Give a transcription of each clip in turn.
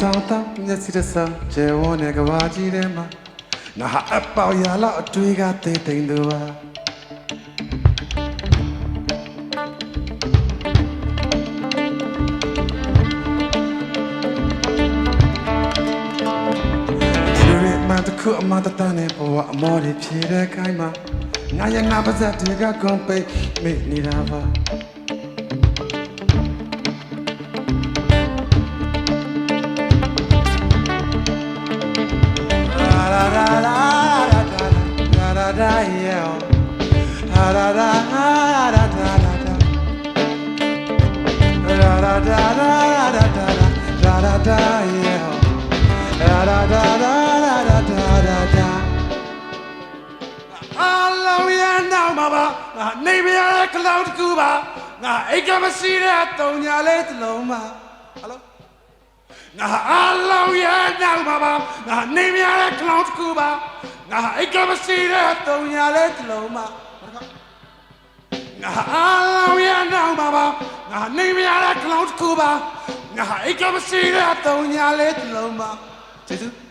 ထောင်တောင်မျက်စိတစ်စောင်းကျဲဝန်းတဲ့ကဘာကြီးထဲမှာငါဟာအပေါက်ရလောက်အတွေ့ကသိသိမ့်သူပါဒီလိုမှတခုအမတတန်းနဲ့ဘဝအမော်တွေဖြေတဲ့ခိုင်းမှာငါရငါပါဇက်တွေကကွန်ပိတ်မိနေတာပါ နောက်မှာပါငါနေပြရတဲ့ကလောက်တစ်ခုပါငါအိတ်ကမရှိတဲ့တုံညာလေးတစ်လုံးပါဟယ်လိုငါအလောရနောက်မှာပါငါနေပြရတဲ့ကလောက်တစ်ခုပါငါအိတ်ကမရှိတဲ့တုံညာလေးတစ်လုံးပါ ငါအလောရနောက်မှာပါငါနေပြရတဲ့ကလောက်တစ်ခုပါငါအိတ်ကမရှိတဲ့တုံညာလေးတစ်လုံးပါကျေးဇူး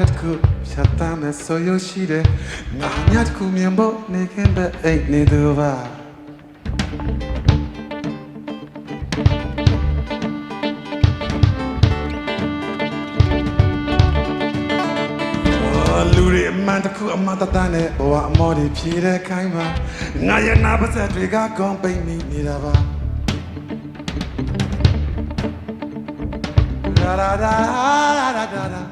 နဲ့တစ်ခုဖြတ်တမ်းမဲ့ဆိုရရှိတယ်ငါညာတစ်ခုမြင်ဖို့နေခင်ပဲအိတ်နေသူပါအော်လူတွေအမှန်တစ်ခုအမှန်တတနဲ့ဘဝအမော်တွေဖြေတဲ့ခိုင်းမှာငါရဲ့နာပါစက်တွေကကွန်ပိတ်မိနေတာပါ da da da da da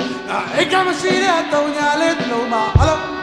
အိတ်ကမရှိတဲ့တုံညာလေးတစ်လုံးပါဟယ်လို